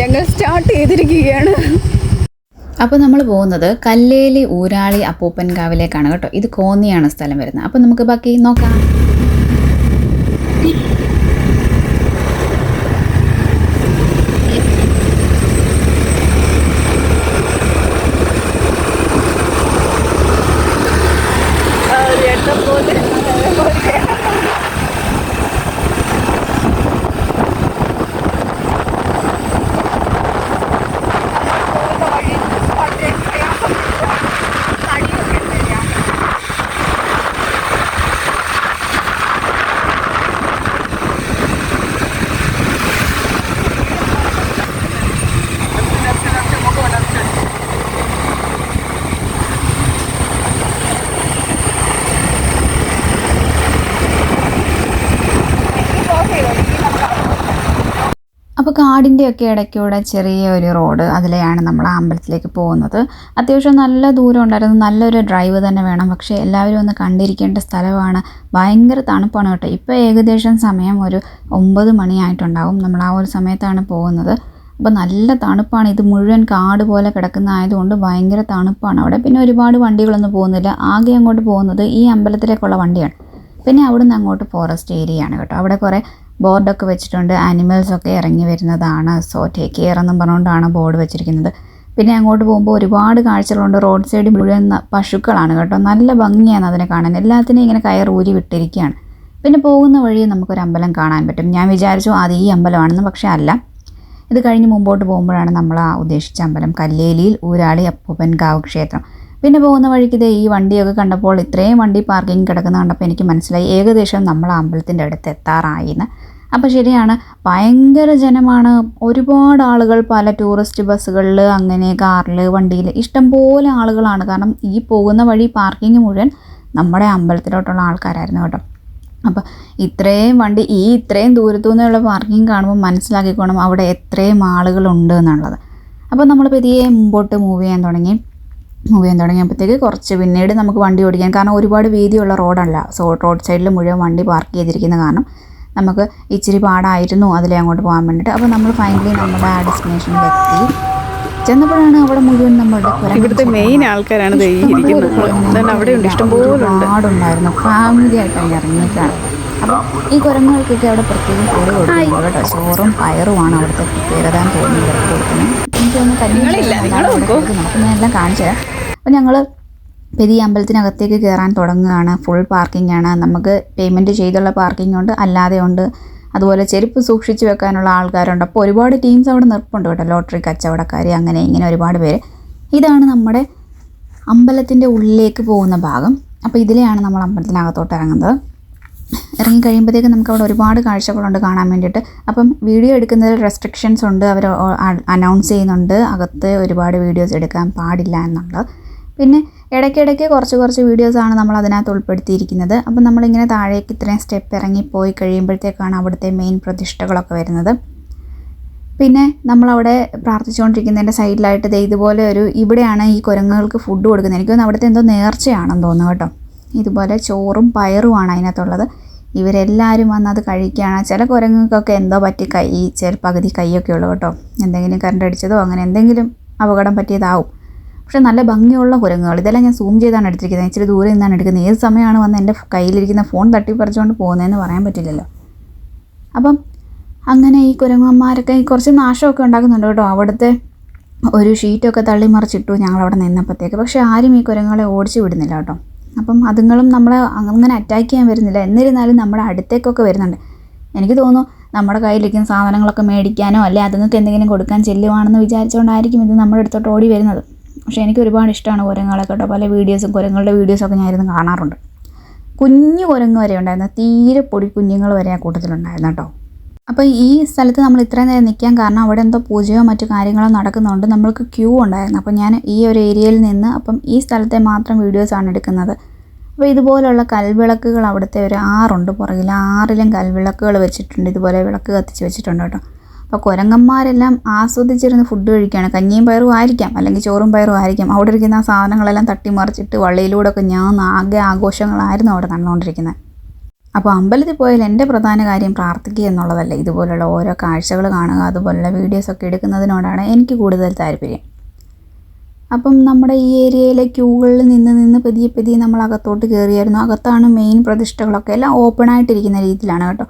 ഞങ്ങൾ സ്റ്റാർട്ട് ചെയ്തിരിക്കുകയാണ്. അപ്പോൾ നമ്മൾ പോകുന്നത് കല്ലേലി ഊരാളി അപ്പൂപ്പൻകാവിലേക്കാണ് കേട്ടോ. ഇത് കോന്നിയാണ് സ്ഥലം വരുന്നത്. അപ്പോൾ നമുക്ക് ബാക്കി നോക്കാം. കാടിന്റെയൊക്കെ ഇടയ്ക്കൂടെ ചെറിയ ഒരു റോഡ് അതിലെയാണ് നമ്മൾ അമ്പലത്തിലേക്ക് പോകുന്നത്. അത്യാവശ്യം നല്ല ദൂരം ഉണ്ടായിരുന്നു. നല്ലൊരു ഡ്രൈവ് തന്നെ വേണം. പക്ഷേ എല്ലാവരും ഒന്ന് കണ്ടിരിക്കേണ്ട സ്ഥലമാണ് ഭയങ്കര തണുപ്പാണ് കേട്ടോ. ഇപ്പോൾ ഏകദേശം സമയം ഒരു ഒമ്പത് മണിയായിട്ടുണ്ടാവും. നമ്മൾ ആ ഒരു സമയത്താണ് പോകുന്നത്. അപ്പോൾ നല്ല തണുപ്പാണ്. ഇത് മുഴുവൻ കാട് പോലെ കിടക്കുന്ന ആയതുകൊണ്ട് ഭയങ്കര തണുപ്പാണ്. അവിടെ പിന്നെ ഒരുപാട് വണ്ടികളൊന്നും പോകുന്നില്ല. ആകെ അങ്ങോട്ട് പോകുന്നത് ഈ അമ്പലത്തിലേക്കുള്ള വണ്ടിയാണ്. പിന്നെ അവിടുന്ന് അങ്ങോട്ട് ഫോറസ്റ്റ് ഏരിയയാണ് കേട്ടോ. അവിടെ കുറേ ബോർഡൊക്കെ വെച്ചിട്ടുണ്ട്. ആനിമൽസ് ഒക്കെ ഇറങ്ങി വരുന്നതാണ്. സോ ടേക്ക് കെയർ എന്നും പറഞ്ഞുകൊണ്ടാണ് ബോർഡ് വെച്ചിരിക്കുന്നത്. പിന്നെ അങ്ങോട്ട് പോകുമ്പോൾ ഒരുപാട് കാഴ്ചകളുണ്ട്. റോഡ് സൈഡിൽ മുഴുവൻ പശുക്കളാണ് കേട്ടോ. നല്ല ഭംഗിയാണ് അതിനെ കാണാൻ. എല്ലാത്തിനെയും ഇങ്ങനെ കയർ ഊരി വിട്ടിരിക്കുകയാണ്. പിന്നെ പോകുന്ന വഴി നമുക്കൊരു അമ്പലം കാണാൻ പറ്റും. ഞാൻ വിചാരിച്ചു അത് ഈ അമ്പലമാണെന്ന് പക്ഷേ അല്ല. ഇത് കഴിഞ്ഞ് മുമ്പോട്ട് പോകുമ്പോഴാണ് നമ്മൾ ആ ഉദ്ദേശിച്ച അമ്പലം. കല്ലേലിയിൽ ഊരാളി അപ്പൂപ്പൻ കാവ് ക്ഷേത്രം. പിന്നെ പോകുന്ന വഴിക്ക് ഇതേ ഈ വണ്ടിയൊക്കെ കണ്ടപ്പോൾ ഇത്രയും വണ്ടി പാർക്കിംഗ് കിടക്കുന്ന കണ്ടപ്പോൾ എനിക്ക് മനസ്സിലായി. ഏകദേശം നമ്മൾ അമ്പലത്തിന്റെ അടുത്ത് എത്താറായി എന്ന് അപ്പോൾ ശരിയാണ്. ഭയങ്കര ജനമാണ്. ഒരുപാട് ആളുകൾ പല ടൂറിസ്റ്റ് ബസ്സുകളിൽ അങ്ങനെ കാറിൽ വണ്ടിയിൽ ഇഷ്ടംപോലെ ആളുകളാണ്. കാരണം ഈ പോകുന്ന വഴി പാർക്കിംഗ് മുഴുവൻ നമ്മുടെ അമ്പലത്തിലോട്ടുള്ള ആൾക്കാരായിരുന്നു കേട്ടോ. അപ്പോൾ ഇത്രയും വണ്ടി ഈ ഇത്രയും ദൂരത്തു നിന്നുള്ള പാർക്കിംഗ് കാണുമ്പോൾ മനസ്സിലാക്കിക്കോണം അവിടെ എത്രയും ആളുകളുണ്ട് എന്നുള്ളത്. അപ്പോൾ നമ്മൾ പതിയെ മുമ്പോട്ട് മൂവ് ചെയ്യാൻ തുടങ്ങി. മൂവ് തുടങ്ങിയപ്പോഴത്തേക്ക് കുറച്ച് പിന്നീട് നമുക്ക് വണ്ടി ഓടിക്കാൻ കാരണം ഒരുപാട് വീതിയുള്ള റോഡല്ല. സോ റോഡ് സൈഡിൽ മുഴുവൻ വണ്ടി പാർക്ക് ചെയ്തിരിക്കുന്ന കാരണം നമുക്ക് ഇച്ചിരി പാടായിരുന്നു അതിലെ അങ്ങോട്ട് പോകാൻ വേണ്ടിയിട്ട് അപ്പോൾ നമ്മൾ ഫൈനലി നമ്മുടെ ആ ഡെസ്റ്റിനേഷനിലെത്തി ചെന്നപ്പോഴാണ് അവിടെ മുഴുവൻ നമ്മളുടെ ഇവിടുത്തെ മെയിൻ ആൾക്കാരാണ് ഒരുപാടുണ്ടായിരുന്നു. ഫാമിലി ആയിട്ടാണ് ഇറങ്ങിയിട്ടാണ് അപ്പം ഈ കുരങ്ങുകൾക്കൊക്കെ അവിടെ പ്രത്യേകം കൂടെ കൊടുക്കുന്നത് കേട്ടോ. ചോറും പയറുമാണ് അവിടുത്തെ പ്രത്യേകത എന്ന് തോന്നുന്നു. ഇവർക്ക് കൊടുക്കുന്നത്. എനിക്ക് തോന്നുന്നു. നമുക്ക് ഞാൻ എല്ലാം കാണിച്ചു തരാം അപ്പം ഞങ്ങൾ പെരിയ അമ്പലത്തിനകത്തേക്ക് കയറാൻ തുടങ്ങുകയാണ്. ഫുൾ പാർക്കിംഗ് ആണ്. നമുക്ക് പേയ്മെന്റ് ചെയ്തുള്ള പാർക്കിംഗ് ഉണ്ട്. അല്ലാതെ ഉണ്ട്. അതുപോലെ ചെരുപ്പ് സൂക്ഷിച്ച് വെക്കാനുള്ള ആൾക്കാരുണ്ട്. അപ്പോൾ ഒരുപാട് ടീംസ് അവിടെ നിൽപ്പുണ്ട് കേട്ടോ. ലോട്ടറി കച്ചവടക്കാർ അങ്ങനെ ഇങ്ങനെ ഒരുപാട് പേര്. ഇതാണ് നമ്മുടെ അമ്പലത്തിന്റെ ഉള്ളിലേക്ക് പോകുന്ന ഭാഗം. അപ്പോൾ ഇതിലെയാണ് നമ്മൾ അമ്പലത്തിനകത്തോട്ട് ഇറങ്ങുന്നത്. ഇറങ്ങി കഴിയുമ്പോഴത്തേക്ക് നമുക്ക് അവിടെ ഒരുപാട് കാഴ്ചകളുണ്ട് കാണാൻ വേണ്ടിയിട്ട്. അപ്പം വീഡിയോ എടുക്കുന്നതിൽ റെസ്ട്രിക്ഷൻസ് ഉണ്ട്. അവർ അനൗൺസ് ചെയ്യുന്നുണ്ട്. അകത്ത് ഒരുപാട് വീഡിയോസ് എടുക്കാൻ പാടില്ല എന്നുള്ളത്. പിന്നെ ഇടയ്ക്കിടയ്ക്ക് കുറച്ച് കുറച്ച് വീഡിയോസാണ് നമ്മൾ അതിനകത്ത് ഉൾപ്പെടുത്തിയിരിക്കുന്നത്. അപ്പം നമ്മളിങ്ങനെ താഴേക്ക് ഇത്രയും സ്റ്റെപ്പ് ഇറങ്ങി പോയി കഴിയുമ്പോഴത്തേക്കാണ് അവിടുത്തെ മെയിൻ പ്രതിഷ്ഠകളൊക്കെ വരുന്നത്. പിന്നെ നമ്മളവിടെ പ്രാർത്ഥിച്ചുകൊണ്ടിരിക്കുന്നതിന്റെ സൈഡിലായിട്ട് ദേ ഇതുപോലെ ഒരു ഇവിടെയാണ് ഈ കുരങ്ങുകൾക്ക് ഫുഡ് കൊടുക്കുന്നത്. എനിക്ക് തോന്നുന്നു അവിടുത്തെ എന്തോ നേർച്ചയാണെന്ന് തോന്നുന്നു കേട്ടോ. ഇതുപോലെ ചോറും പയറുമാണ് അതിനകത്തുള്ളത്. ഇവരെല്ലാവരും വന്ന് അത് കഴിക്കുകയാണ്. ചില കുരങ്ങുകൾക്കൊക്കെ എന്തോ പറ്റി കൈ ചെറു പകുതി കൈയൊക്കെ ഉള്ളൂ കേട്ടോ. എന്തെങ്കിലും കറണ്ട് അടിച്ചതോ അങ്ങനെ എന്തെങ്കിലും അപകടം പറ്റിയതാവും. പക്ഷെ നല്ല ഭംഗിയുള്ള കുരങ്ങുകൾ. ഇതെല്ലാം ഞാൻ സൂം ചെയ്താണ് എടുത്തിരിക്കുന്നത്. ഇച്ചിരി ദൂരെ നിന്നാണ് എടുക്കുന്നത്. ഏത് സമയമാണ് വന്ന് എന്റെ കയ്യിലിരിക്കുന്ന ഫോൺ തട്ടിപ്പറിച്ചുകൊണ്ട് പോകുന്നതെന്ന് പറയാൻ പറ്റില്ലല്ലോ. അപ്പം അങ്ങനെ ഈ കുരങ്ങന്മാരൊക്കെ കുറച്ച് നാശമൊക്കെ ഉണ്ടാക്കുന്നുണ്ട് കേട്ടോ. അവിടുത്തെ ഒരു ഷീറ്റൊക്കെ തള്ളി മറിച്ചിട്ടു ഞങ്ങളവിടെ നിന്നപ്പോഴത്തേക്ക്. പക്ഷേ ആരും ഈ കുരങ്ങളെ ഓടിച്ചു വിടുന്നില്ല കേട്ടോ. അപ്പം അതുങ്ങളും നമ്മളെ അങ്ങനെ അറ്റാക്ക് ചെയ്യാൻ വരുന്നില്ല. എന്നിരുന്നാലും നമ്മുടെ അടുത്തേക്കൊക്കെ വരുന്നുണ്ട്. എനിക്ക് തോന്നുന്നു നമ്മുടെ കയ്യിലിരിക്കുന്ന സാധനങ്ങളൊക്കെ മേടിക്കാനോ അല്ലെ അതുങ്ങൾക്ക് എന്തെങ്കിലും കൊടുക്കാൻ ചെല്ലുവാണെന്ന് വിചാരിച്ചുകൊണ്ടായിരിക്കും ഇത് നമ്മുടെ അടുത്തോട്ട് ഓടി വരുന്നത്. പക്ഷേ എനിക്ക് ഒരുപാട് ഇഷ്ടമാണ് കുരങ്ങുകളെ കേട്ടോ. പല വീഡിയോസും കുരങ്ങളുടെ വീഡിയോസൊക്കെ ഞാനിരുന്ന് കാണാറുണ്ട്. കുഞ്ഞു കുരങ്ങ് വരെ ഉണ്ടായിരുന്നു. തീരെ പൊടി കുഞ്ഞുങ്ങൾ വരെ ആ കൂട്ടത്തിലുണ്ടായിരുന്നു കേട്ടോ. അപ്പോൾ ഈ സ്ഥലത്ത് നമ്മൾ ഇത്രയും നേരം നിൽക്കാൻ കാരണം അവിടെ എന്തോ പൂജയോ മറ്റു കാര്യങ്ങളോ നടക്കുന്നുണ്ട്. നമ്മൾക്ക് ക്യൂ ഉണ്ടായിരുന്നു. അപ്പോൾ ഞാൻ ഈ ഒരു ഏരിയയിൽ നിന്ന് അപ്പം ഈ സ്ഥലത്തെ മാത്രം വീഡിയോസാണ് എടുക്കുന്നത്. അപ്പോൾ ഇതുപോലുള്ള കൽവിളക്കുകൾ അവിടുത്തെ ഒരു ആറുണ്ട് പുറകിൽ. ആറിലും കൽവിളക്കുകൾ വെച്ചിട്ടുണ്ട്. ഇതുപോലെ വിളക്ക് കത്തിച്ച് വെച്ചിട്ടുണ്ട് കേട്ടോ. അപ്പോൾ കുരങ്ങന്മാരെല്ലാം ആസ്വദിച്ചിരുന്ന് ഫുഡ് കഴിക്കുകയാണ്. കഞ്ഞിയും പയറും ആയിരിക്കാം അല്ലെങ്കിൽ ചോറും പയറും ആയിരിക്കാം. അവിടെ ഇരിക്കുന്ന ആ സാധനങ്ങളെല്ലാം തട്ടിമറിച്ചിട്ട് വള്ളിയിലൂടെ ഒക്കെ ഞാൻ ആകെ ആഘോഷങ്ങളായിരുന്നു അവിടെ നടന്നുകൊണ്ടിരിക്കുന്നത്. അപ്പോൾ അമ്പലത്തിൽ പോയാൽ എന്റെ പ്രധാന കാര്യം പ്രാർത്ഥിക്കുക എന്നുള്ളതല്ല. ഇതുപോലുള്ള ഓരോ കാഴ്ചകൾ കാണുക അതുപോലുള്ള വീഡിയോസൊക്കെ എടുക്കുന്നതിനോടാണ് എനിക്ക് കൂടുതൽ താല്പര്യം. അപ്പം നമ്മുടെ ഈ ഏരിയയിലെ ക്യൂകളിൽ നിന്ന് നിന്ന് പതിയെ പതിയെ നമ്മൾ അകത്തോട്ട് കയറിയായിരുന്നു. അകത്താണ് മെയിൻ പ്രതിഷ്ഠകളൊക്കെ എല്ലാം ഓപ്പൺ ആയിട്ടിരിക്കുന്ന രീതിയിലാണ് കേട്ടോ.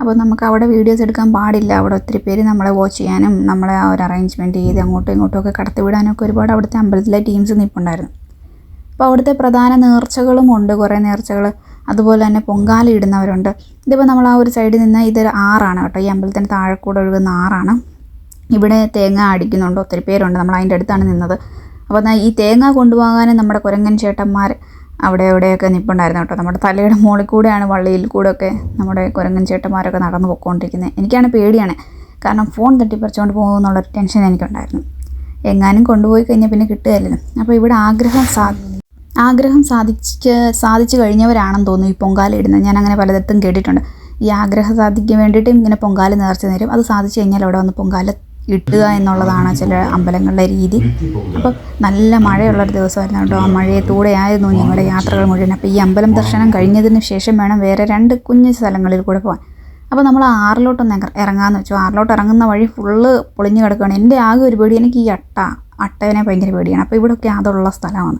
അപ്പോൾ നമുക്ക് അവിടെ വീഡിയോസ് എടുക്കാൻ പാടില്ല. അവിടെ ഒത്തിരി പേര് നമ്മളെ വാച്ച് ചെയ്യാനും നമ്മളെ ആ ഒരു അറേഞ്ച്മെന്റ് ചെയ്ത് അങ്ങോട്ടും ഇങ്ങോട്ടും ഒക്കെ വിടാനൊക്കെ ഒരുപാട് അവിടുത്തെ അമ്പലത്തിലെ ടീംസ് നിൽപ്പുണ്ടായിരുന്നു അപ്പോൾ അവിടുത്തെ പ്രധാന നേർച്ചകളും ഉണ്ട്. കുറേ നേർച്ചകൾ അതുപോലെ തന്നെ പൊങ്കാല ഇടുന്നവരുണ്ട്. ഇതിപ്പോൾ നമ്മൾ ആ ഒരു സൈഡിൽ നിന്ന് ഇതൊരു ആറാണ് കേട്ടോ. ഈ അമ്പലത്തിന് കൂടെ ഒഴുകുന്ന ആറാണ്. ഇവിടെ തേങ്ങ അടിക്കുന്നുണ്ട്. ഒത്തിരി പേരുണ്ട്. നമ്മൾ അതിന്റെ അടുത്താണ് നിന്നത്. അപ്പോൾ ഈ തേങ്ങ കൊണ്ടുപോകാനും നമ്മുടെ കുരങ്ങൻ ചേട്ടന്മാർ അവിടെ എവിടെയൊക്കെ നിൽപ്പുണ്ടായിരുന്നു കേട്ടോ. നമ്മുടെ തലയുടെ മുകളിൽ കൂടെയാണ് വള്ളിയിൽ കൂടെയൊക്കെ നമ്മുടെ കുരങ്ങൻ ചേട്ടന്മാരൊക്കെ നടന്നു പോയിക്കൊണ്ടിരിക്കുന്നത് എനിക്കാണ് പേടിയാണ്. കാരണം ഫോൺ തട്ടിപ്പറിച്ചുകൊണ്ട് പോകുമെന്നുള്ളൊരു ടെൻഷൻ എനിക്കുണ്ടായിരുന്നു. എങ്ങാനും കൊണ്ടുപോയി കഴിഞ്ഞാൽ പിന്നെ കിട്ടുകയല്ലോ അപ്പോൾ ഇവിടെ ആഗ്രഹം സാ ആഗ്രഹം സാധിച്ച് സാധിച്ചു കഴിഞ്ഞവരാണെന്ന് തോന്നുന്നു ഈ പൊങ്കാല ഇടുന്നത്. ഞാൻ അങ്ങനെ പലതരത്തും കേട്ടിട്ടുണ്ട്. ഈ ആഗ്രഹം സാധിക്കാൻ വേണ്ടിയിട്ട് ഇങ്ങനെ പൊങ്കാല നേർച്ച നേരും അത് സാധിച്ചു കഴിഞ്ഞാൽ അവിടെ വന്ന് പൊങ്കാല ഇട്ടുക എന്നുള്ളതാണ് ചില അമ്പലങ്ങളുടെ രീതി. അപ്പം നല്ല മഴയുള്ളൊരു ദിവസമായിരുന്നു കേട്ടോ. ആ മഴയത്തൂടെയായിരുന്നു ഞങ്ങളുടെ യാത്രകൾ മുഴുവൻ. അപ്പോൾ ഈ അമ്പലം ദർശനം കഴിഞ്ഞതിന് ശേഷം വേണം വേറെ രണ്ട് കുഞ്ഞു സ്ഥലങ്ങളിൽ കൂടെ പോകാൻ. അപ്പോൾ നമ്മൾ ആറിലോട്ടൊന്ന് ഇറ- ഇറങ്ങാമെന്ന് വെച്ചു. ആറിലോട്ട് ഇറങ്ങുന്ന വഴി ഫുള്ള് പൊളിഞ്ഞു കിടക്കുകയാണ്. എന്റെ ആകെ ഒരു പേടി എനിക്ക് ഈ അട്ട അട്ടവിനെ ഭയങ്കര പേടിയാണ്. അപ്പോൾ ഇവിടെയൊക്കെ അതുള്ള സ്ഥലമാണ്.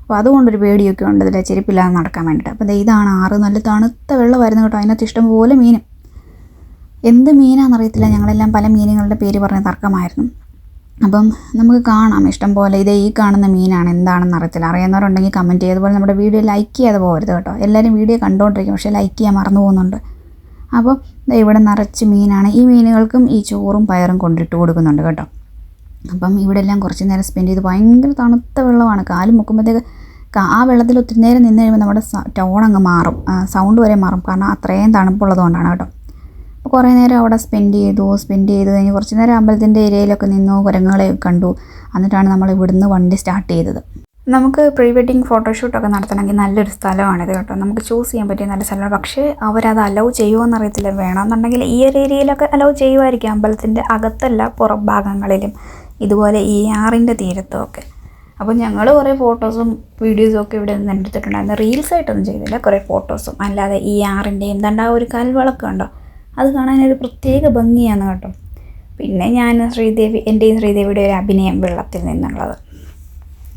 അപ്പോൾ അതുകൊണ്ടൊരു പേടിയൊക്കെ ഉണ്ട്. ഇതിലെ ചെരുപ്പില്ലാതെ നടക്കാൻ വേണ്ടിയിട്ട്. അപ്പോൾ ഇതാണ് ആറ്. നല്ല തണുത്ത വെള്ളമായിരുന്നു കേട്ടോ. അതിനകത്ത് ഇഷ്ടംപോലെ മീനും. എന്ത് മീനാണെന്നറിയത്തില്ല ഞങ്ങളെല്ലാം പല മീനുകളുടെ പേര് പറഞ്ഞ് തർക്കമായിരുന്നു. അപ്പം നമുക്ക് കാണാം. ഇഷ്ടം പോലെ ഇതേ ഈ കാണുന്ന മീനാണ് എന്താണെന്ന് അറിയത്തില്ല. അറിയുന്നവരുണ്ടെങ്കിൽ കമന്റ് ചെയ്ത് പോലെ നമ്മുടെ വീഡിയോ ലൈക്ക് ചെയ്യാതെ പോകരുത് കേട്ടോ. എല്ലാവരും വീഡിയോ കണ്ടുകൊണ്ടിരിക്കും പക്ഷേ ലൈക്ക് ചെയ്യാൻ മറന്നു പോകുന്നുണ്ട്. അപ്പോൾ ഇവിടെ നിറച്ച് മീനാണ്. ഈ മീനുകൾക്കും ഈ ചോറും പയറും കൊണ്ടിട്ട് കൊടുക്കുന്നുണ്ട് കേട്ടോ. അപ്പം ഇവിടെ എല്ലാം കുറച്ച് നേരം സ്പെൻഡ് ചെയ്ത് ഭയങ്കര തണുത്ത വെള്ളമാണ്. കാൽ മുക്കുമ്പോഴത്തേക്ക് ആ വെള്ളത്തിൽ ഒത്തിരി നേരം നിന്ന് കഴിയുമ്പോൾ നമ്മുടെ ടോൺ അങ്ങ് മാറും. സൗണ്ട് വരെ മാറും. കാരണം അത്രയും തണുപ്പുള്ളത് കൊണ്ടാണ് കേട്ടോ. അപ്പോൾ കുറേ നേരം അവിടെ സ്പെൻഡ് ചെയ്തു സ്പെൻഡ് ചെയ്ത് കഴിഞ്ഞ് കുറച്ച് നേരം അമ്പലത്തിന്റെ ഏരിയയിലൊക്കെ നിന്നു കുരങ്ങുകളെയൊക്കെ കണ്ടു. എന്നിട്ടാണ് നമ്മൾ ഇവിടുന്ന് വണ്ടി സ്റ്റാർട്ട് ചെയ്തത്. നമുക്ക് പ്രീ വെഡിങ് ഫോട്ടോഷൂട്ടൊക്കെ നടത്തണമെങ്കിൽ നല്ലൊരു സ്ഥലമാണിത് കേട്ടോ. നമുക്ക് ചൂസ് ചെയ്യാൻ പറ്റിയ നല്ല സ്ഥലമാണ്. പക്ഷേ അവരത് അലൗ ചെയ്യുമോ എന്നറിയത്തില്ല വേണമെന്നുണ്ടെങ്കിൽ ഈ ഒരു ഏരിയയിലൊക്കെ അലൗ ചെയ്യുമായിരിക്കും അമ്പലത്തിന്റെ അകത്തല്ല പുറം ഭാഗങ്ങളിലും. ഇതുപോലെ ഈ ആറിന്റെ തീരത്തും ഒക്കെ അപ്പോൾ ഞങ്ങൾ കുറേ ഫോട്ടോസും വീഡിയോസും ഒക്കെ ഇവിടെ നിന്ന് എടുത്തിട്ടുണ്ടായിരുന്നു. റീൽസ് ആയിട്ടൊന്നും ചെയ്തില്ല. കുറേ ഫോട്ടോസും അല്ലാതെ ഈ ആറിന്റെയും എന്താണ്ട് ആ ഒരു കൽവിളക്ക് ഉണ്ടോ അത് കാണാനൊരു പ്രത്യേക ഭംഗിയാണ് കേട്ടോ. പിന്നെ ഞാൻ ശ്രീദേവി എന്റെയും ശ്രീദേവിയുടെ ഒരു അഭിനയം വെള്ളത്തിൽ നിന്നുള്ളത്.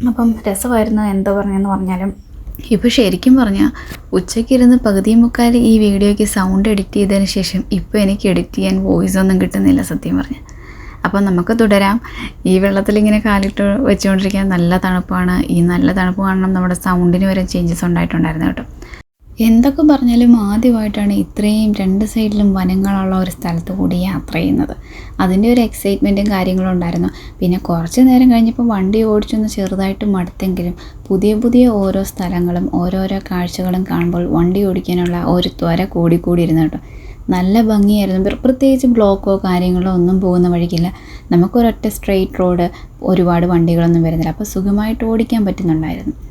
അപ്പം രസമായിരുന്നു എന്തോ പറഞ്ഞെന്ന് പറഞ്ഞാലും ഇപ്പോൾ ശരിക്കും പറഞ്ഞാൽ ഉച്ചയ്ക്കിരുന്ന് പകുതി മുക്കാൽ ഈ വീഡിയോയ്ക്ക് സൗണ്ട് എഡിറ്റ് ചെയ്തതിന് ശേഷം ഇപ്പോൾ എനിക്ക് എഡിറ്റ് ചെയ്യാൻ വോയിസ് ഒന്നും കിട്ടുന്നില്ല സത്യം പറഞ്ഞാൽ അപ്പം നമുക്ക് തുടരാം. ഈ വെള്ളത്തിൽ ഇങ്ങനെ കാലിട്ട് വെച്ചുകൊണ്ടിരിക്കാൻ നല്ല തണുപ്പാണ്. ഈ നല്ല തണുപ്പ് കാരണം നമ്മുടെ സൗണ്ടിന് വരെ ചേഞ്ചസ് ഉണ്ടായിട്ടുണ്ടായിരുന്നു കേട്ടോ. എന്തൊക്കെ പറഞ്ഞാലും ആദ്യമായിട്ടാണ് ഇത്രയും രണ്ട് സൈഡിലും വനങ്ങളുള്ള ഒരു സ്ഥലത്ത് കൂടി യാത്ര ചെയ്യുന്നത്. അതിന്റെ ഒരു എക്സൈറ്റ്മെന്റും കാര്യങ്ങളും ഉണ്ടായിരുന്നു. പിന്നെ കുറച്ച് നേരം കഴിഞ്ഞപ്പോൾ വണ്ടി ഓടിച്ചൊന്ന് ചെറുതായിട്ട് മടുത്തെങ്കിലും പുതിയ പുതിയ ഓരോ സ്ഥലങ്ങളും ഓരോരോ കാഴ്ചകളും കാണുമ്പോൾ വണ്ടി ഓടിക്കാനുള്ള ഒരു ത്വര കൂടിക്കൂടിയിരുന്നു കേട്ടോ. നല്ല ഭംഗിയായിരുന്നു. പ്ര- പ്രത്യേകിച്ച് ബ്ലോക്കോ കാര്യങ്ങളോ ഒന്നും പോകുന്ന വഴിക്കില്ല. നമുക്കൊരൊറ്റ സ്ട്രെയിറ്റ് റോഡ് ഒരുപാട് വണ്ടികളൊന്നും വരുന്നില്ല. അപ്പോൾ സുഖമായിട്ട് ഓടിക്കാൻ പറ്റുന്നുണ്ടായിരുന്നു.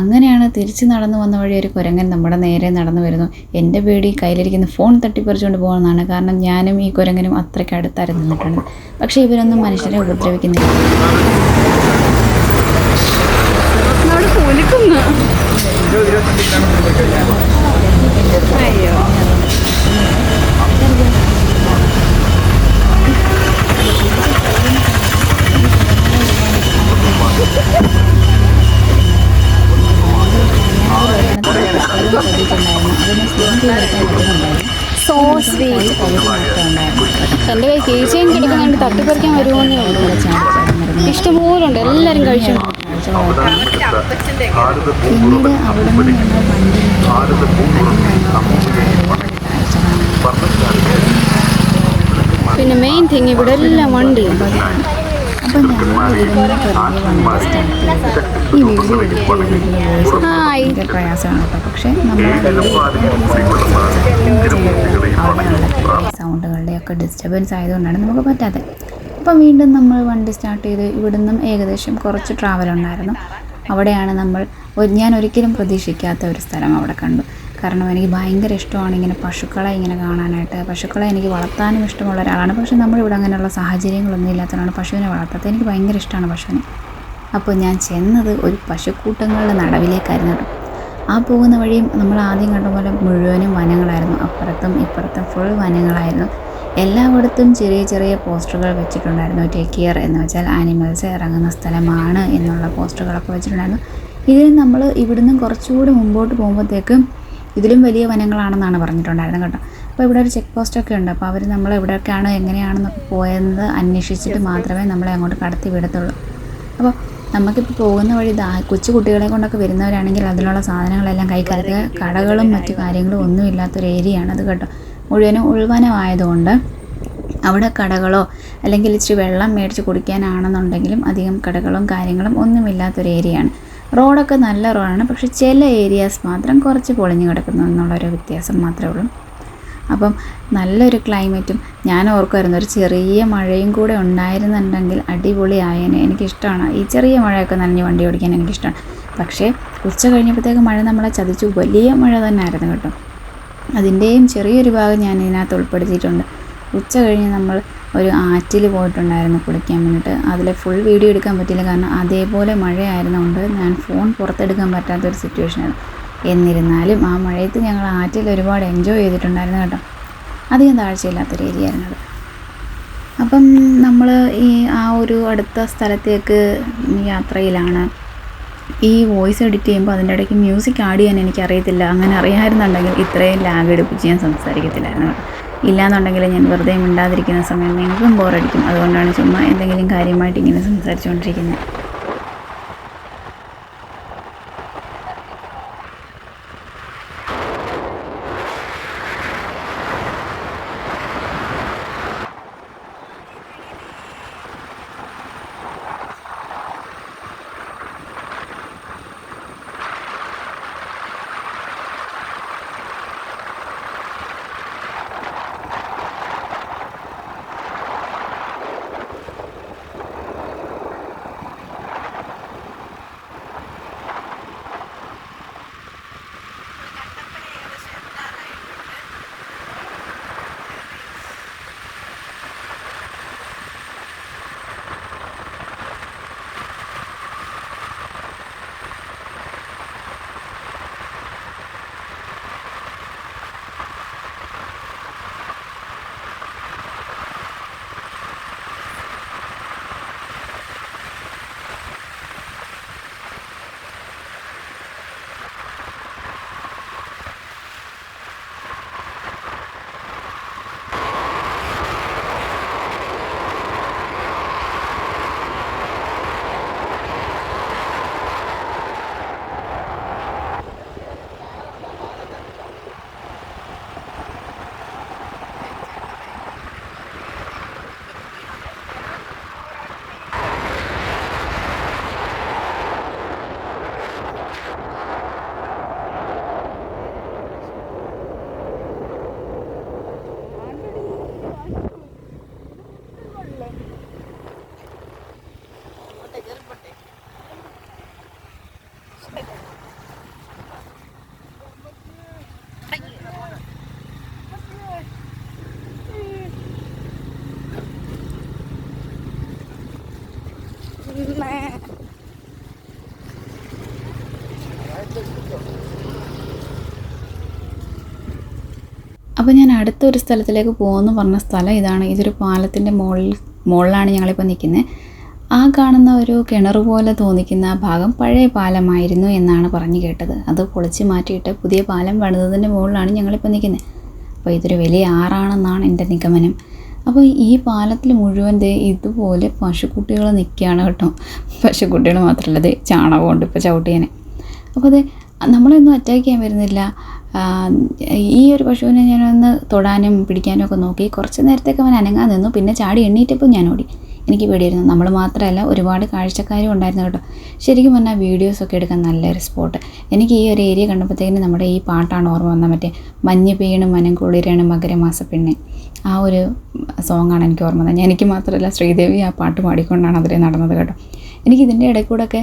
അങ്ങനെയാണ് തിരിച്ച് നടന്നു വന്ന വഴി ഒരു കുരങ്ങൻ നമ്മുടെ നേരെ നടന്നു വരുന്നു. എന്റെ പേടി കയ്യിലിരിക്കുന്ന ഫോൺ തട്ടിപ്പറിച്ചുകൊണ്ട് പോകുന്നതാണ് കാരണം ഞാനും ഈ കുരങ്ങനും അത്രയ്ക്ക് അടുത്തായിരുന്നു നിന്നിട്ടുണ്ട് പക്ഷേ ഇവരൊന്നും മനുഷ്യരെ ഉപദ്രവിക്കുന്നില്ല. അയ്യോ. സോ സ്വീറ്റ് എന്റെ കൈ കീച്ചയും കിടക്കുന്നുണ്ട്. തട്ടിപ്പറിക്കാൻ വരുമോന്നേ ഉള്ളൂ ഇഷ്ടംപോലെ ഉണ്ട് എല്ലാവരും കഴിച്ചു. പിന്നീട് അവിടെ നിന്ന് ഞങ്ങൾ വണ്ടി പിന്നെ മെയിൻ തിങ് ഇവിടെ എല്ലാം വണ്ടി അപ്പം ഞങ്ങൾ പ്രയാസമാണ് കേട്ടോ പക്ഷേ നമ്മൾ അവിടെയുള്ള സൗണ്ടുകളുടെ ഒക്കെ ഡിസ്റ്റർബൻസ് ആയതുകൊണ്ടാണ് നമുക്ക് പറ്റാത്തത്. അപ്പം വീണ്ടും നമ്മൾ വണ്ടി സ്റ്റാർട്ട് ചെയ്ത് ഇവിടുന്നും ഏകദേശം കുറച്ച് ട്രാവൽ ഉണ്ടായിരുന്നു. അവിടെയാണ് നമ്മൾ ഞാൻ ഒരിക്കലും പ്രതീക്ഷിക്കാത്ത ഒരു സ്ഥലം അവിടെ കണ്ടു. കാരണം എനിക്ക് ഭയങ്കര ഇഷ്ടമാണ് ഇങ്ങനെ പശുക്കളെ ഇങ്ങനെ കാണാനായിട്ട്. പശുക്കളെ എനിക്ക് വളർത്താനും ഇഷ്ടമുള്ള ഒരാളാണ്. പക്ഷേ നമ്മളിവിടെ അങ്ങനെയുള്ള സാഹചര്യങ്ങളൊന്നും ഇല്ലാത്തതാണ് പശുവിനെ വളർത്താത്തത് എനിക്ക് ഭയങ്കര ഇഷ്ടമാണ് പശുവിനെ. അപ്പോൾ ഞാൻ ചെന്നത് ഒരു പശുക്കൂട്ടങ്ങളുടെ നടവിലേക്കായിരുന്നു. ആ പോകുന്ന വഴിയും നമ്മൾ ആദ്യം കണ്ട പോലെ മുഴുവനും വനങ്ങളായിരുന്നു. അപ്പുറത്തും ഇപ്പുറത്തും ഫുൾ വനങ്ങളായിരുന്നു. എല്ലായിടത്തും ചെറിയ ചെറിയ പോസ്റ്ററുകൾ വെച്ചിട്ടുണ്ടായിരുന്നു. ടേക്ക് കെയർ എന്ന് വെച്ചാൽ ആനിമൽസ് ഇറങ്ങുന്ന സ്ഥലമാണ് എന്നുള്ള പോസ്റ്ററുകളൊക്കെ വെച്ചിട്ടുണ്ടായിരുന്നു. ഇതിൽ നമ്മൾ ഇവിടുന്ന് കുറച്ചുകൂടി മുമ്പോട്ട് പോകുമ്പോഴത്തേക്കും ഇതിലും വലിയ വനങ്ങളാണെന്നാണ് പറഞ്ഞിട്ടുണ്ടായിരുന്നത് കേട്ടോ. അപ്പോൾ ഇവിടെ ഒരു ചെക്ക് പോസ്റ്റൊക്കെ ഉണ്ട്. അപ്പോൾ അവർ നമ്മൾ എവിടെയൊക്കെയാണ് എങ്ങനെയാണെന്നൊക്കെ പോയെന്ന് അന്വേഷിച്ചിട്ട് മാത്രമേ നമ്മളെ അങ്ങോട്ട് കടത്തി വിടത്തുള്ളൂ. അപ്പോൾ നമുക്കിപ്പോൾ പോകുന്ന വഴി ദാ കൊച്ചു കുട്ടികളെ കൊണ്ടൊക്കെ വരുന്നവരാണെങ്കിൽ അതിലുള്ള സാധനങ്ങളെല്ലാം കൈ കരുതുക കടകളും മറ്റു കാര്യങ്ങളും ഒന്നും ഇല്ലാത്തൊരു ഏരിയയാണ് അത് കേട്ടോ. മുഴുവനും ഉൾവനമായതുകൊണ്ട് അവിടെ കടകളോ അല്ലെങ്കിൽ ഇച്ചിരി വെള്ളം മേടിച്ച് കുടിക്കാനാണെന്നുണ്ടെങ്കിലും അധികം കടകളും കാര്യങ്ങളും ഒന്നുമില്ലാത്തൊരു ഏരിയയാണ്. റോഡൊക്കെ നല്ല റോഡാണ് പക്ഷേ ചില ഏരിയാസ് മാത്രം കുറച്ച് പൊളിഞ്ഞു കിടക്കുന്നു എന്നുള്ളൊരു വ്യത്യാസം മാത്രമേ ഉള്ളൂ. അപ്പം നല്ലൊരു ക്ലൈമറ്റും ഞാൻ ഓർക്കുമായിരുന്നു ഒരു ചെറിയ മഴയും കൂടെ ഉണ്ടായിരുന്നുണ്ടെങ്കിൽ അടിപൊളിയായേനെ എനിക്കിഷ്ടമാണ്. ഈ ചെറിയ മഴയൊക്കെ നനഞ്ഞ് വണ്ടി ഓടിക്കാൻ എനിക്കിഷ്ടമാണ്. പക്ഷേ ഉച്ച കഴിഞ്ഞപ്പോഴത്തേക്ക് മഴ നമ്മളെ ചതിച്ചു. വലിയ മഴ തന്നെ ആയിരുന്നു കേട്ടോ. അതിന്റെയും ചെറിയൊരു ഭാഗം ഞാൻ ഇതിനകത്ത് ഉൾപ്പെടുത്തിയിട്ടുണ്ട്. ഉച്ച കഴിഞ്ഞ് നമ്മൾ ഒരു ആറ്റിൽ പോയിട്ടുണ്ടായിരുന്നു കുളിക്കാൻ വേണ്ടിയിട്ട്. അതിൽ ഫുൾ വീഡിയോ എടുക്കാൻ പറ്റിയില്ല. കാരണം അതേപോലെ മഴയായിരുന്നുകൊണ്ട് ഞാൻ ഫോൺ പുറത്തെടുക്കാൻ പറ്റാത്തൊരു സിറ്റുവേഷനായിരുന്നു എന്നിരുന്നാലും ആ മഴയത്ത് ഞങ്ങൾ ആറ്റിൽ ഒരുപാട് എൻജോയ് ചെയ്തിട്ടുണ്ടായിരുന്നു കേട്ടോ. അധികം താഴ്ചയില്ലാത്തൊരു ഏരിയ ആയിരുന്നു അപ്പം നമ്മൾ ഈ ആ ഒരു അടുത്ത സ്ഥലത്തേക്ക് യാത്രയിലാണ്. ഈ വോയിസ് എഡിറ്റ് ചെയ്യുമ്പോൾ അതിന്റെ ഇടയ്ക്ക് മ്യൂസിക് ആഡ് ചെയ്യാൻ എനിക്കറിയത്തില്ല. അങ്ങനെ അറിയാമായിരുന്നുണ്ടെങ്കിൽ ഇത്രയും ലാഗ് എടുപ്പിച്ച് ഞാൻ സംസാരിക്കത്തില്ലായിരുന്നു കേട്ടോ. ഇല്ലാന്നുണ്ടെങ്കിൽ ഞാൻ വെറുതെ മിണ്ടാതിരിക്കുന്ന സമയം നിങ്ങൾക്കും ബോറടിക്കും അതുകൊണ്ടാണ് ചുമ്മാ എന്തെങ്കിലും കാര്യമായിട്ട് ഇങ്ങനെ സംസാരിച്ചുകൊണ്ടിരിക്കുന്നത് അപ്പോൾ ഞാൻ അടുത്തൊരു സ്ഥലത്തിലേക്ക് പോകുമെന്ന് പറഞ്ഞ സ്ഥലം ഇതാണ്. ഇതൊരു പാലത്തിന്റെ മുകളിൽ മുകളിലാണ് ഞങ്ങളിപ്പോൾ നിൽക്കുന്നത് ആ കാണുന്ന ഒരു കിണർ പോലെ തോന്നിക്കുന്ന ഭാഗം പഴയ പാലമായിരുന്നു എന്നാണ് പറഞ്ഞു കേട്ടത്. അത് പൊളിച്ച് മാറ്റിയിട്ട് പുതിയ പാലം പണിതതിന്റെ മുകളിലാണ് ഞങ്ങളിപ്പോൾ നിൽക്കുന്നത് അപ്പോൾ ഇതൊരു വലിയ ആറാണെന്നാണ് എന്റെ നിഗമനം. അപ്പോൾ ഈ പാലത്തിൽ മുഴുവൻ ദേ ഇതുപോലെ പശുക്കുട്ടികൾ നിൽക്കുകയാണ് കേട്ടോ. പശുക്കുട്ടികൾ മാത്രമല്ല ദേ ചാണകമുണ്ട് ഇപ്പോൾ ചവിട്ടിയനെ. അപ്പോൾ അത് നമ്മളൊന്നും അറ്റാക്ക് ചെയ്യാൻ വരുന്നില്ല. ഈ ഒരു പശുവിനെ ഞാനൊന്ന് തൊടാനും പിടിക്കാനും ഒക്കെ നോക്കി കുറച്ച് നേരത്തേക്ക് അവൻ അനങ്ങാൻ നിന്നു. പിന്നെ ചാടി എണ്ണീറ്റപ്പോൾ ഞാൻ ഓടി. എനിക്ക് പേടിയായിരുന്നു. നമ്മൾ മാത്രമല്ല ഒരുപാട് കാഴ്ചക്കാരും ഉണ്ടായിരുന്നു കേട്ടോ. ശരിക്കും പറഞ്ഞാൽ വീഡിയോസൊക്കെ എടുക്കാൻ നല്ലൊരു സ്പോട്ട് എനിക്ക് ഈ ഒരു ഏരിയ കണ്ടപ്പോഴത്തേക്കിന് നമ്മുടെ ഈ പാട്ടാണ് ഓർമ്മ വന്നത്. മറ്റേ മഞ്ഞ് പെയ്യണം മനം കുളിരാണ് മകരമാസ പെണ്ണെ ആ ഒരു സോങ്ങാണ് എനിക്ക് ഓർമ്മ വന്നത്. എനിക്ക് മാത്രമല്ല ശ്രീദേവി ആ പാട്ട് പാടിക്കൊണ്ടാണ് അതിൽ നടന്നത് കേട്ടോ. എനിക്ക് ഇതിന്റെ ഇടയിൽ കൂടെ ഒക്കെ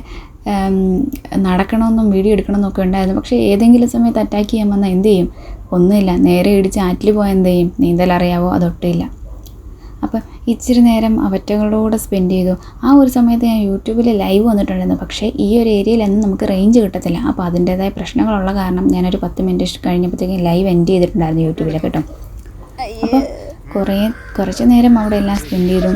നടക്കണമെന്നും വീഡിയോ എടുക്കണമെന്നും ഒക്കെ ഉണ്ടായിരുന്നു. പക്ഷേ ഏതെങ്കിലും സമയത്ത് അറ്റാക്ക് ചെയ്യാൻ വന്നാൽ എന്ത് ചെയ്യും? ഒന്നുമില്ല. നേരെ ഇടിച്ച് ആറ്റിൽ പോയാൽ എന്ത് ചെയ്യും? നീന്തൽ അറിയാവോ അതൊട്ടില്ല അപ്പം ഇച്ചിരി നേരം അവറ്റകളോട് സ്പെൻഡ് ചെയ്തു. ആ ഒരു സമയത്ത് ഞാൻ യൂട്യൂബിൽ ലൈവ് വന്നിട്ടുണ്ടായിരുന്നു. പക്ഷേ ഈ ഒരു ഏരിയയിൽ ഏരിയയിലൊന്നും നമുക്ക് റേഞ്ച് കിട്ടത്തില്ല. അപ്പോൾ അതിന്റേതായ പ്രശ്നങ്ങളുള്ള കാരണം ഞാനൊരു പത്ത് മിനിറ്റ് കഴിഞ്ഞപ്പോഴത്തേക്കും ലൈവ് എൻഡ് ചെയ്തിട്ടുണ്ടായിരുന്നു യൂട്യൂബിൽ കേട്ടോ. അപ്പോൾ കുറേ കുറച്ച് നേരം അവിടെ എല്ലാം സ്പെൻഡ് ചെയ്തു.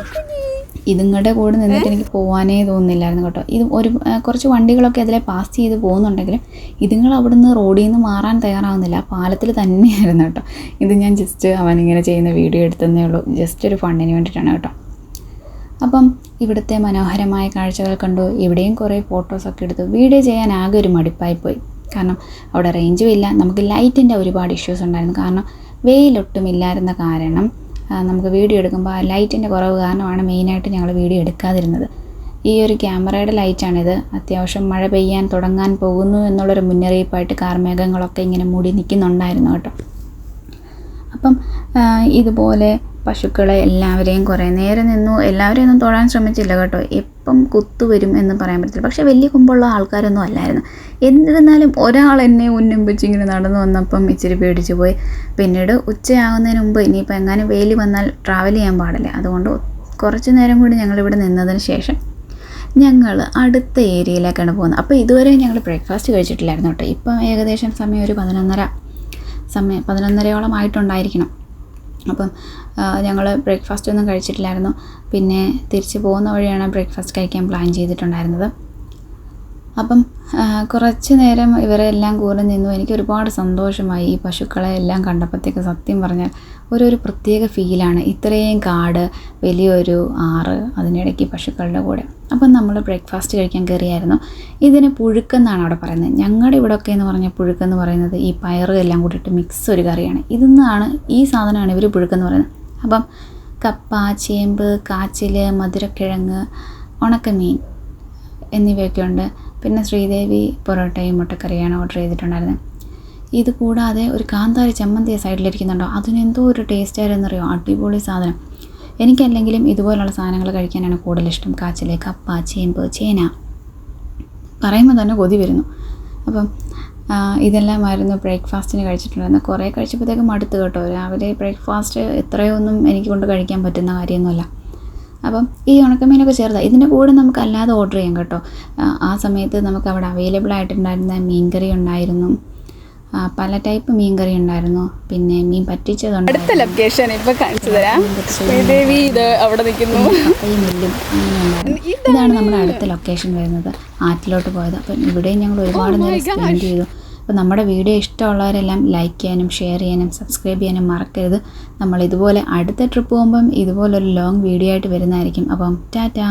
ഇതുങ്ങളുടെ കൂടെ നിന്നിട്ട് എനിക്ക് പോകാനേ തോന്നുന്നില്ലായിരുന്നു കേട്ടോ. ഇത് ഒരു കുറച്ച് വണ്ടികളൊക്കെ അതിലെ പാസ് ചെയ്ത് പോകുന്നുണ്ടെങ്കിലും ഇതുങ്ങൾ അവിടുന്ന് റോഡിൽ നിന്ന് മാറാൻ തയ്യാറാവുന്നില്ല. പാലത്തിൽ തന്നെയായിരുന്നു കേട്ടോ. ഇത് ഞാൻ ജസ്റ്റ് അവനിങ്ങനെ ചെയ്യുന്ന വീഡിയോ എടുത്തതേ ഉള്ളൂ. ജസ്റ്റ് ഒരു ഫണ്ടിന് വേണ്ടിയിട്ടാണ് കേട്ടോ. അപ്പം ഇവിടുത്തെ മനോഹരമായ കാഴ്ചകൾ കണ്ടു. ഇവിടെയും കുറേ ഫോട്ടോസൊക്കെ എടുത്തു. വീഡിയോ ചെയ്യാൻ ആകെ ഒരു മടുപ്പായിപ്പോയി. കാരണം അവിടെ റേഞ്ചും ഇല്ല. നമുക്ക് ലൈറ്റിന്റെ ഒരുപാട് ഇഷ്യൂസ് ഉണ്ടായിരുന്നു. കാരണം വെയിലൊട്ടും ഇല്ലായിരുന്ന കാരണം നമുക്ക് വീഡിയോ എടുക്കുമ്പോൾ ആ ലൈറ്റിന്റെ കുറവ് കാരണമാണ് മെയിനായിട്ട് ഞങ്ങൾ വീഡിയോ എടുക്കാതിരുന്നത്. ഈ ഒരു ക്യാമറയുടെ ലൈറ്റാണിത്. അത്യാവശ്യം മഴ പെയ്യാൻ തുടങ്ങാൻ പോകുന്നു എന്നുള്ളൊരു മുന്നറിയിപ്പായിട്ട് കാർമേഘങ്ങളൊക്കെ ഇങ്ങനെ മൂടി നിൽക്കുന്നുണ്ടായിരുന്നു കേട്ടോ. അപ്പം ഇതുപോലെ പശുക്കളെ എല്ലാവരെയും കുറേ നേരം നിന്നു. എല്ലാവരെയും ഒന്നും തൊഴാൻ ശ്രമിച്ചില്ല കേട്ടോ. എപ്പം കുത്തു വരും എന്ന് പറയാൻ പറ്റില്ല പക്ഷേ വലിയ കുമ്പുള്ള ആൾക്കാരൊന്നും അല്ലായിരുന്നു. എന്നിരുന്നാലും ഒരാൾ എന്നെ ഉന്നം ഇങ്ങനെ നടന്നു വന്നപ്പം ഇച്ചിരി പേടിച്ചു പോയി. പിന്നീട് ഉച്ചയാകുന്നതിന് മുമ്പ് ഇനിയിപ്പോൾ എങ്ങാനും വെയിൽ വന്നാൽ ട്രാവൽ ചെയ്യാൻ പാടില്ല. അതുകൊണ്ട് കുറച്ച് നേരം കൂടി ഞങ്ങളിവിടെ നിന്നതിന് ശേഷം ഞങ്ങൾ അടുത്ത ഏരിയയിലേക്കാണ് പോകുന്നത്. അപ്പോൾ ഇതുവരെ ഞങ്ങൾ ബ്രേക്ക്ഫാസ്റ്റ് കഴിച്ചിട്ടില്ലായിരുന്നു കേട്ടോ. ഇപ്പം ഏകദേശം സമയം ഒരു പതിനൊന്നര സമയം പതിനൊന്നരയോളം ആയിട്ടുണ്ടായിരിക്കണം. അപ്പം ഞങ്ങൾ ബ്രേക്ക്ഫാസ്റ്റ് ഒന്നും കഴിച്ചിട്ടില്ലായിരുന്നു. പിന്നെ തിരിച്ച് പോകുന്ന വഴിയാണ് ബ്രേക്ക്ഫാസ്റ്റ് കഴിക്കാൻ പ്ലാൻ ചെയ്തിട്ടുണ്ടായിരുന്നത്. അപ്പം കുറച്ച് നേരം ഇവരെല്ലാം കൂടെ നിന്നു. എനിക്ക് ഒരുപാട് സന്തോഷമായി. ഈ പശുക്കളെ എല്ലാം കണ്ടപ്പോഴത്തേക്ക് സത്യം പറഞ്ഞാൽ ഒരു പ്രത്യേക ഫീലാണ്. ഇത്രയും കാട് വലിയൊരു ആറ് അതിനിടയ്ക്ക് പശുക്കളുടെ കൂടെ. അപ്പം നമ്മൾ ബ്രേക്ക്ഫാസ്റ്റ് കഴിക്കാൻ കയറിയായിരുന്നു. ഇതിന് പുഴുക്കെന്നാണ് അവിടെ പറയുന്നത്. ഞങ്ങളുടെ ഇവിടെയൊക്കെ എന്ന് പറഞ്ഞാൽ പുഴുക്കെന്ന് പറയുന്നത് ഈ പയറ് എല്ലാം കൂടിയിട്ട് മിക്സ് ഒരു കറിയാണ്. ഇതെന്നാണ് ഈ സാധനമാണ് ഇവർ പുഴുക്കെന്ന് പറയുന്നത്. അപ്പം കപ്പ ചേമ്പ് കാച്ചിൽ മധുരക്കിഴങ്ങ് ഉണക്കമീൻ എന്നിവയൊക്കെ ഉണ്ട്. പിന്നെ ശ്രീദേവി പൊറോട്ടയും മുട്ടക്കറിയാണ് ഓർഡർ ചെയ്തിട്ടുണ്ടായിരുന്നത്. ഇത് കൂടാതെ ഒരു കാന്താരി ചമ്മന്തി സൈഡിലിരിക്കുന്നുണ്ടോ? അതിനെന്തോ ഒരു ടേസ്റ്റ് ആയിരുന്നറിയോ? അടിപൊളി സാധനം. എനിക്കല്ലെങ്കിലും ഇതുപോലുള്ള സാധനങ്ങൾ കഴിക്കാനാണ് കൂടുതൽ ഇഷ്ടം കാച്ചിൽ കപ്പ ചേമ്പ് ചേന. പറയുമ്പോൾ തന്നെ കൊതി വരുന്നു. അപ്പം ഇതെല്ലാം ഇതെല്ലാമായിരുന്നു ബ്രേക്ക്ഫാസ്റ്റിന് കഴിച്ചിട്ടുണ്ടായിരുന്നത്. കുറേ കഴിച്ചപ്പോഴത്തേക്കും മടുത്ത് കേട്ടോ. രാവിലെ ബ്രേക്ക്ഫാസ്റ്റ് എത്രയൊന്നും എനിക്ക് കൊണ്ട് കഴിക്കാൻ പറ്റുന്ന കാര്യമൊന്നുമല്ല. അപ്പം ഈ ഉണക്കമീനൊക്കെ ചേർത്താൽ ഇതിന്റെ കൂടെ നമുക്ക് അല്ലാതെ ഓർഡർ ചെയ്യാം കേട്ടോ. ആ, സമയത്ത് നമുക്ക് അവിടെ അവൈലബിൾ ആയിട്ടുണ്ടായിരുന്ന മീൻകറി ഉണ്ടായിരുന്നു. പല ടൈപ്പ് മീൻകറി ഉണ്ടായിരുന്നു. പിന്നെ മീൻ പറ്റിച്ചതുണ്ട്. അടുത്ത ലൊക്കേഷൻ ഇപ്പൊ കാണിച്ചു തരാം. ശ്രീദേവി ഇത് അവിടെ നിൽക്കുന്നു. നെല്ലും ഇതാണ് നമ്മുടെ അടുത്ത ലൊക്കേഷൻ വരുന്നത്. ആറ്റിലോട്ട് പോയത്. അപ്പം ഇവിടെയും ഞങ്ങൾ ഒരുപാട് നേരം സ്പെൻഡ് ചെയ്തു. അപ്പോൾ നമ്മുടെ വീഡിയോ ഇഷ്ടമുള്ളവരെല്ലാം ലൈക്ക് ചെയ്യാനും ഷെയർ ചെയ്യാനും സബ്സ്ക്രൈബ് ചെയ്യാനും മറക്കരുത്. നമ്മൾ ഇതുപോലെ അടുത്ത ട്രിപ്പ് പോകുമ്പം ഇതുപോലൊരു ലോങ് വീഡിയോ ആയിട്ട് വരുന്നതായിരിക്കും. അപ്പം ടാറ്റാ.